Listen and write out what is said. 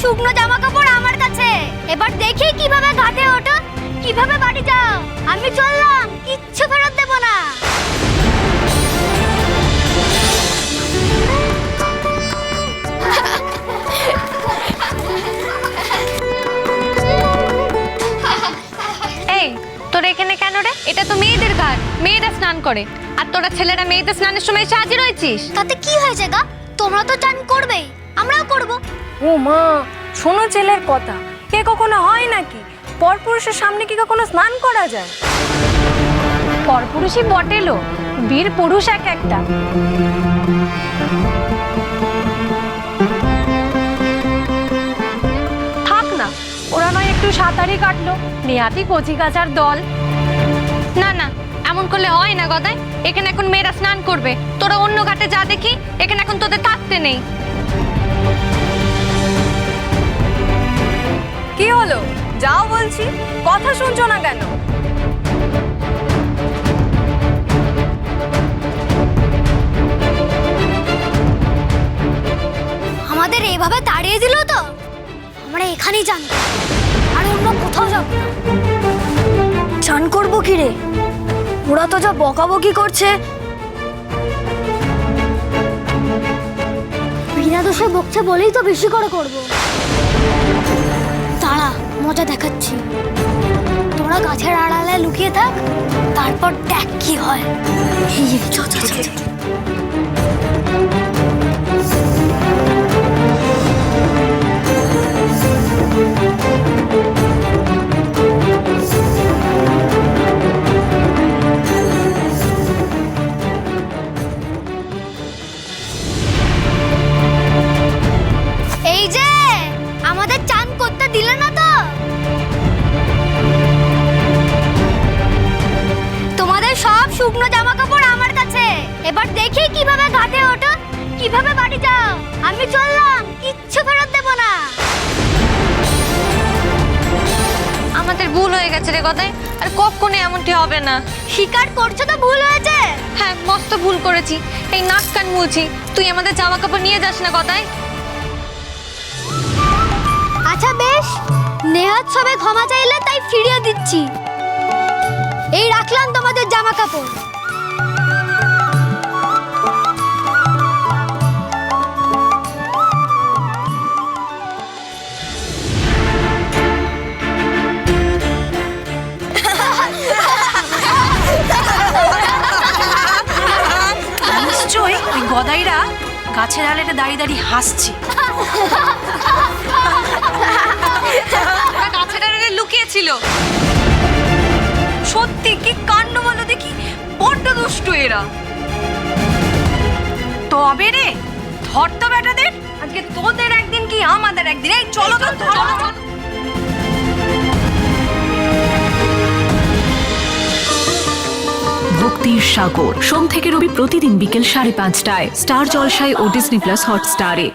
শুকনো জামা কাপড় আমার কাছে। এবার দেখি কীভাবে ঘাটে ওঠো কীভাবে বাড়ি যাও। আমি চললাম কিচ্ছু ফেরত দেবো না। এই তোরা এখানে কেন রে? এটা তো মেয়েদের ঘাট। মেয়েরা স্নান করে। আর তোরা ছেলেরা মেয়েদের স্নানের সময় সাজি রয়েছিস তাতে কি হয়েছে গা? তোমরা তো চান করবেই। আমরাও করব। ও মা শোনো ছেলের কথা। এ কখনো হয় নাকি? পরপুরুষের সামনে কি কখনো স্নান করা যায়? পরপুরুষই বটেলো বীর পুরুষ এক একটা। থাক না ওরা নয় একটু সাঁতারই কাটলো নেহাতি কচি কাচার দল। না না এমন করলে হয় না গদাই এখানে এখন মেয়েরা স্নান করবে। তোরা অন্য ঘাটে যা দেখি এখানে এখন তোদের থাকতে নেই। যাও বলছি, কথা শুনছো না কেন? আমাদের এভাবে তাড়িয়ে দিল তো? আমরা এখানেই যান। আর অন্য কোথাও যাব চান করব কি রে? ওরা তো যা বকাবকি করছে। বিনা দোষে বকছে বলেই তো বেশি করে করব। মজা দেখাচ্ছি। তোমরা গাছের আড়ালে লুকিয়ে থাক তারপর দেখ কি হয়। চল চল চ, শুকনো জামা কাপড় আমার কাছে। এবার দেখি কীভাবে ঘাটে ওঠো কীভাবে বাড়ি যাও। আমি চললাম কিচ্ছু ফেরত দেবো না। আমাদের ভুল হয়ে গেছে রে গদাই আর কখনো এমনটি হবে না। স্বীকার করছ তো ভুল হয়েছে? হ্যাঁ মস্ত ভুল করেছি। এই নাক কান মুলছি। তুই আমাদের জামা কাপড় নিয়ে যাস না গদাই। আচ্ছা বেশ নেহাত সবে ক্ষমা চাইলে তাই ফিরিয়ে দিচ্ছি। এই রাখলাম তোমাদের জামা কাপড় নিশ্চয়ই ওই গদাইরা গাছের আড়ালে দাঁড়িয়ে দাঁড়িয়ে হাসছে। গাছের আড়ালে লুকিয়েছিল। বড্ড দুষ্টু এরা। তবে রে ধর তো বেটাদের আজকে তোদের একদিন কি আমাদের একদিন? এই চলো তো চলো। ভক্তির সাগর। সোম থেকে রবি প্রতিদিন বিকেল সাড়ে পাঁচটায়। স্টার জলসায় ও ডিসনি প্লাস হটস্টারে।